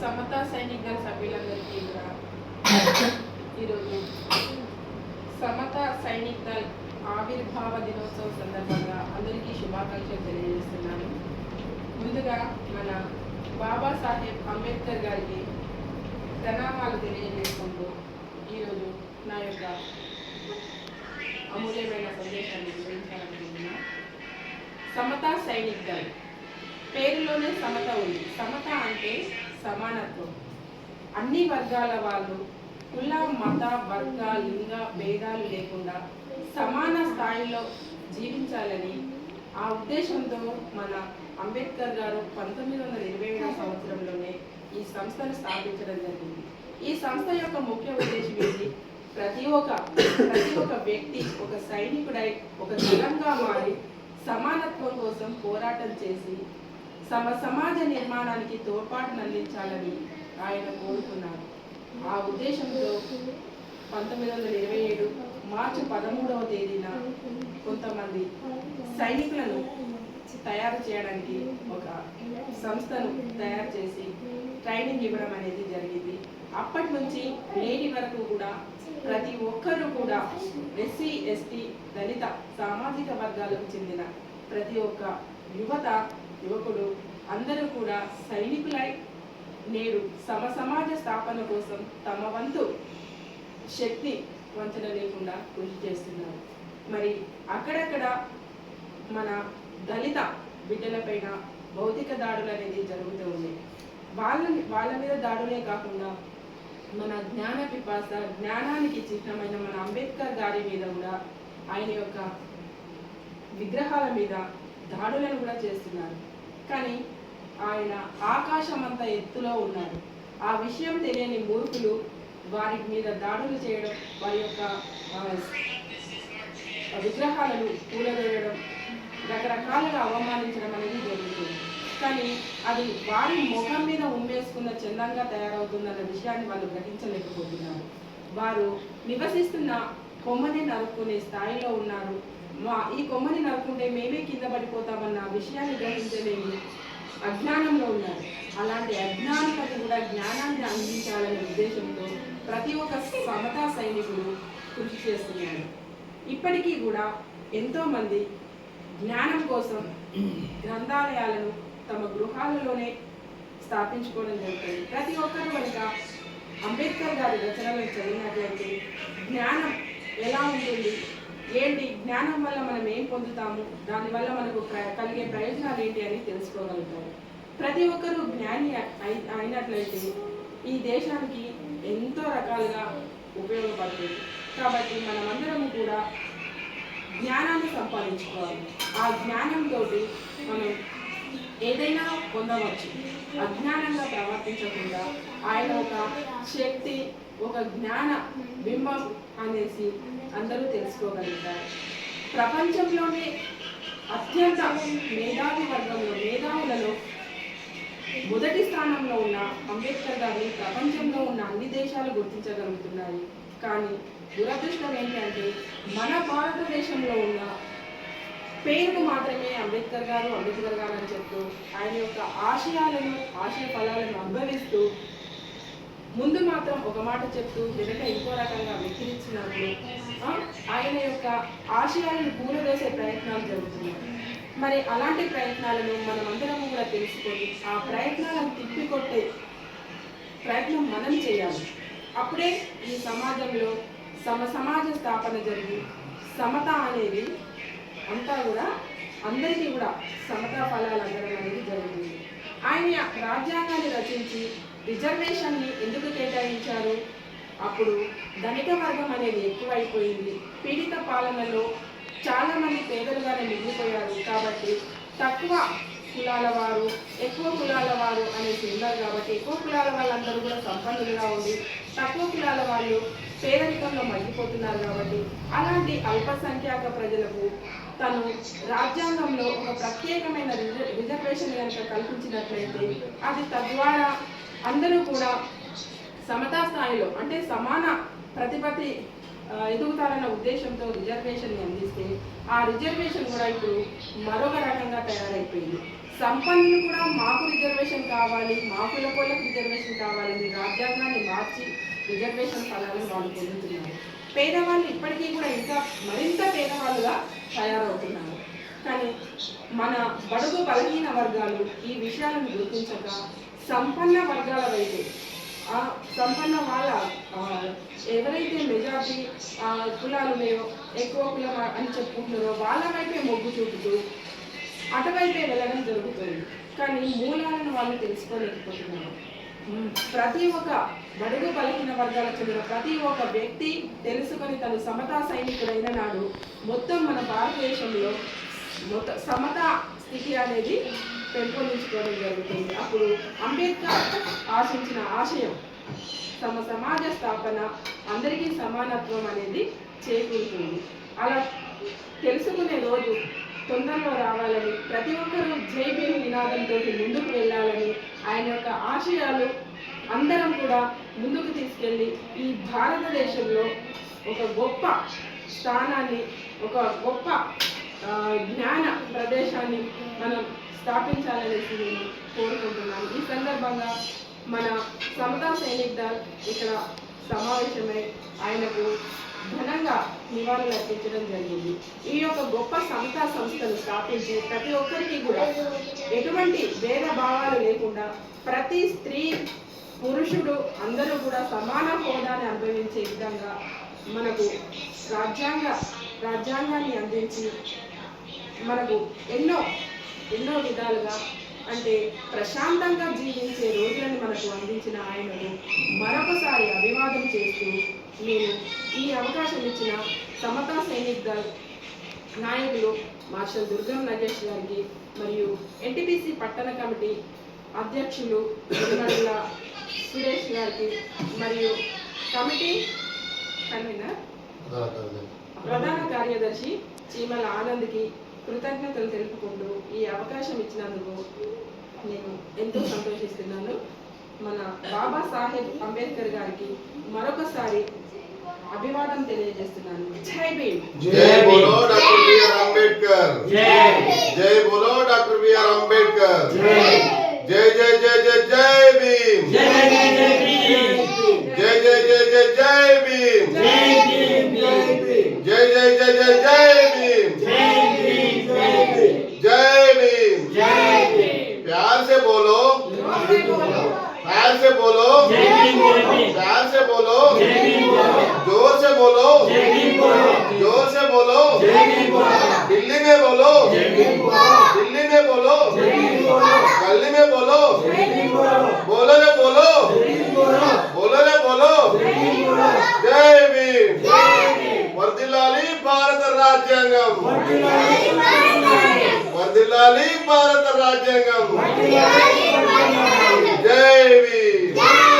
సమతా సైనిక్ గారి సభ్యులందరికీ కూడా ఈరోజు సమతా సైనిక్ దళ్ ఆవిర్భావ దినోత్సవం సందర్భంగా అందరికీ శుభాకాంక్షలు తెలియజేస్తున్నాను. ముందుగా మన బాబాసాహెబ్ అంబేద్కర్ గారికి ప్రణామాలు తెలియజేసుకుంటూ ఈరోజు నా యొక్క అమూల్యమైన సందేశాన్ని వివరించాలనుకుంటున్నాను. సమతా సైనిక్ దళ్ పేరులోనే సమత ఉంది. సమత అంటే సమానత్వం. అన్ని వర్గాల వాళ్ళు కుల మత వర్గ లింగ భేదాలు లేకుండా సమాన స్థాయిలో జీవించాలని ఆ ఉద్దేశంతో మన అంబేద్కర్ గారు పంతొమ్మిది వందల ఇరవై ఏడవ సంవత్సరంలోనే ఈ సంస్థను స్థాపించడం జరిగింది. ఈ సంస్థ యొక్క ముఖ్య ఉద్దేశం ఏంటి? ప్రతి ఒక్క ప్రతి ఒక్క వ్యక్తి ఒక సైనికుడై ఒక దళంగా మారి సమానత్వం కోసం పోరాటం చేసి సమ సమాజ నిర్మాణానికి తోడ్పాటునందించాలని ఆయన కోరుకున్నారు. ఆ ఉద్దేశంతో పంతొమ్మిది వందల ఇరవై ఏడు మార్చి పదమూడవ తేదీన కొంతమంది సైనికులను తయారు చేయడానికి ఒక సంస్థను తయారు చేసి ట్రైనింగ్ ఇవ్వడం అనేది జరిగింది. అప్పటి నుంచి నేటి వరకు కూడా ప్రతి ఒక్కరూ కూడా ఎస్సీ ఎస్టీ దళిత సామాజిక వర్గాలకు చెందిన ప్రతి ఒక్క యువత యువకుడు అందరూ కూడా సైనికులై నేడు సమ సమాజ స్థాపన కోసం తమ వంతు శక్తి వంచన లేకుండా కృషి చేస్తున్నారు. మరి అక్కడక్కడ మన దళిత బిడ్డలపైన భౌతిక దాడులు అనేది జరుగుతూ ఉంది వాళ్ళ వాళ్ళ మీద దాడులే కాకుండా మన జ్ఞాన పిపాస జ్ఞానానికి చిహ్నమైన మన అంబేద్కర్ గారి మీద కూడా ఆయన యొక్క విగ్రహాల మీద దాడులను కూడా చేస్తున్నారు. కానీ ఆయన ఆకాశం ఎత్తులో ఉన్నారు ఆ విషయం తెలియని మూర్ఖులు వారి మీద దాడులు చేయడం వారి యొక్క విగ్రహాలను కూలవేయడం రకరకాలుగా అవమానించడం అనేది జరుగుతుంది. కానీ అది వారి ముఖం మీద ఉమ్మేసుకున్న చందంగా తయారవుతుందన్న విషయాన్ని వాళ్ళు గ్రహించలేకపోతున్నారు. వారు నివసిస్తున్న కొమ్మని నరుక్కునే స్థాయిలో ఉన్నారు. మా ఈ కొమ్మని నరుకుంటే మేమే కింద పడిపోతామన్న విషయాన్ని గ్రహించలేని అజ్ఞానంలో ఉన్నారు. అలాంటి అజ్ఞానికత కూడా జ్ఞానాన్ని అందించాలనే ఉద్దేశంతో ప్రతి ఒక్క సమతా సైనికులు కృషి చేస్తున్నారు. ఇప్పటికీ కూడా ఎంతోమంది జ్ఞానం కోసం గ్రంథాలయాలను తమ గృహాలలోనే స్థాపించుకోవడం జరుగుతుంది. ప్రతి ఒక్కరు కనుక అంబేద్కర్ గారి రచనలను చదివినట్లయితే జ్ఞానం ఎలా ఉంటుంది? ఏంటి? జ్ఞానం వల్ల మనం ఏం పొందుతాము? దానివల్ల మనకు కలిగే ప్రయోజనాలు ఏంటి అని తెలుసుకోగలుగుతారు ప్రతి ఒక్కరూ జ్ఞాని అయినట్లయితే ఈ దేశానికి ఎంతో రకాలుగా ఉపయోగపడుతుంది. కాబట్టి మనమందరం కూడా జ్ఞానాన్ని సంపాదించుకోవాలి. ఆ జ్ఞానంతో మనం ఏదైనా పొందవచ్చు. అజ్ఞానంగా ప్రవర్తించకుండా ఆయన ఒక శక్తి ఒక జ్ఞాన బింబం అనేసి అందరూ తెలుసుకోగలుగుతారు. ప్రపంచంలోనే అత్యంత మేధావి వర్గంలో మేధావులలో మొదటి స్థానంలో ఉన్న అంబేద్కర్ గారిని ప్రపంచంలో ఉన్న అన్ని దేశాలు గుర్తించగలుగుతున్నాయి. కానీ దురదృష్టం ఏంటంటే మన భారతదేశంలో ఉన్న పేరుకు మాత్రమే అంబేద్కర్ గారు అంబేద్కర్ గారు అని చెప్తూ ఆయన యొక్క ఆశయాలను ఆశయ ఫలాలను అనుభవిస్తూ ముందు మాత్రం ఒక మాట చెప్తూ వెనక ఇంకో రకంగా వెక్కిరించినప్పుడు ఆయన యొక్క ఆశయాలను కూలదోసే ప్రయత్నాలు జరుగుతున్నాయి. మరి అలాంటి ప్రయత్నాలను మనమందరం కూడా తెలుసుకొని ఆ ప్రయత్నాలను తిప్పికొట్టే ప్రయత్నం మనం చేయాలి. అప్పుడే ఈ సమాజంలో సమ సమాజ స్థాపన జరిగి సమత అనేది అంతా కూడా అందరికీ కూడా సమతా ఫలాలు అందడం అనేది జరుగుతుంది. ఆయన రాజ్యాంగాన్ని రచించి రిజర్వేషన్ని ఎందుకు కేటాయించారు? అప్పుడు ధనిక వర్గం అనేది ఎక్కువైపోయింది. పీడిత పాలనలో చాలామంది పేదలుగానే మిగిలిపోయారు. కాబట్టి తక్కువ కులాల వారు ఎక్కువ కులాల వారు అనేసి ఉన్నారు కాబట్టి ఎక్కువ కులాల వాళ్ళందరూ కూడా సంపన్నులుగా ఉండి తక్కువ కులాల వాళ్ళు పేదరికంలో మగ్గిపోతున్నారు కాబట్టి అలాంటి అల్పసంఖ్యాక ప్రజలకు తను రాజ్యాంగంలో ఒక ప్రత్యేకమైన రిజర్వ్ రిజర్వేషన్ కనుక కల్పించినట్లయితే అది తద్వారా అందరూ కూడా సమతా స్థాయిలో అంటే సమాన ప్రతిపత్తి ఎదుగుతారన్న ఉద్దేశంతో రిజర్వేషన్ అందిస్తే ఆ రిజర్వేషన్ కూడా ఇప్పుడు మరొక రకంగా తయారైపోయింది. సంపన్నులు కూడా మాకు రిజర్వేషన్ కావాలి మా కులపోలకు రిజర్వేషన్ కావాలని రాజ్యాంగాన్ని మార్చి రిజర్వేషన్ ఫలాలను వాళ్ళు పొందుతున్నారు. పేదవాళ్ళు ఇప్పటికీ కూడా ఇంకా మరింత పేదవాళ్ళుగా తయారవుతున్నారు. కానీ మన బడుగు బలహీన వర్గాలు ఈ విషయాలను గుర్తించక సంపన్న వర్గాల వైపు ఆ సంపన్న వాళ్ళ ఎవరైతే మెజార్టీ కులాలు లేవో ఎక్కువ కులం అని చెప్పుకుంటున్నారో వాళ్ళ వైపే మొగ్గు చూపుతూ అటువైపే వెళ్ళడం జరుగుతుంది. కానీ మూలాలను వాళ్ళు తెలుసుకోలేకపోతున్నారు. ప్రతి ఒక్క బడుగు బలహీన వర్గాలకు చెందిన ప్రతి ఒక్క వ్యక్తి తెలుసుకొని తను సమతా సైనికుడైన నాడు మొత్తం మన భారతదేశంలో మొత్తం సమత స్థితి అనేది పెంపొందించుకోవడం జరుగుతుంది. అప్పుడు అంబేద్కర్ ఆశించిన ఆశయం తమ సమాజ స్థాపన అందరికీ సమానత్వం అనేది చేకూరుతుంది. అలా తెలుసుకునే రోజు తొందరలో రావాలని ప్రతి ఒక్కరూ జై భీమ్ నినాదంతో ముందుకు వెళ్ళాలని ఆయన యొక్క ఆశయాలు అందరం కూడా ముందుకు తీసుకెళ్ళి ఈ భారతదేశంలో ఒక గొప్ప స్థానాన్ని ఒక గొప్ప జ్ఞాన ప్రదేశాన్ని మనం స్థాపించాలనేసి నేను కోరుకుంటున్నాను ఈ సందర్భంగా మన సమతా సైనిక్ దళ్ ఇక్కడ సమావేశమై ఆయనకు ఘనంగా నివాళులు అర్పించడం జరిగింది. ఈ యొక్క గొప్ప సమతా సంస్థను స్థాపించి ప్రతి ఒక్కరికి కూడా ఎటువంటి భేద భావాలు లేకుండా ప్రతి స్త్రీ పురుషుడు అందరూ కూడా సమాన హోదాన్ని అనుభవించే విధంగా మనకు రాజ్యాంగ రాజ్యాంగాన్ని అందించి మనకు ఎన్నో ఎన్నో విధాలుగా అంటే ప్రశాంతంగా జీవించే రోజులను మనకు అందించిన ఆయనను మరొకసారి అభివాదం చేస్తూ నేను ఈ అవకాశం ఇచ్చిన సమతా సైనిక్ దళ్ నాయకులు మార్షల్ దుర్గం నగేష్ గారికి మరియు ఎన్టీపీసీ పట్టణ కమిటీ అధ్యక్షులు తిరుమల సురేష్ గారికి మరియు కమిటీ కన్వీనర్ ప్రధాన కార్యదర్శి చీమల ఆనంద్కి కృతజ్ఞతలు తెలుపుకుంటూ ఈ అవకాశం ఇచ్చినందుకు నేను ఎంతో సంతోషిస్తున్నాను. మన బాబా సాహెబ్ అంబేద్కర్ గారికి మరొకసారి అభివాదం తెలియజేస్తున్నాను. జై భీమ్. జై బోలో డాక్టర్ బిఆర్ అంబేద్కర్. జై జై బోలో డాక్టర్ బిఆర్ అంబేద్కర్. జై. జై జై జై జై భీమ్. జై జై జై భీమ్ बोलो प्यार से बोलो ज़ोर से बोलो ज़ोर से बोलो दिल्ली में बोलो दिल्ली में बोलो गली में बोलो बोलो रे बोलो बोलो रे बोलो जय भीम वर्दिलाली भारत राज्यांगम वर्दिलाली भारत राज्यांगम Davy!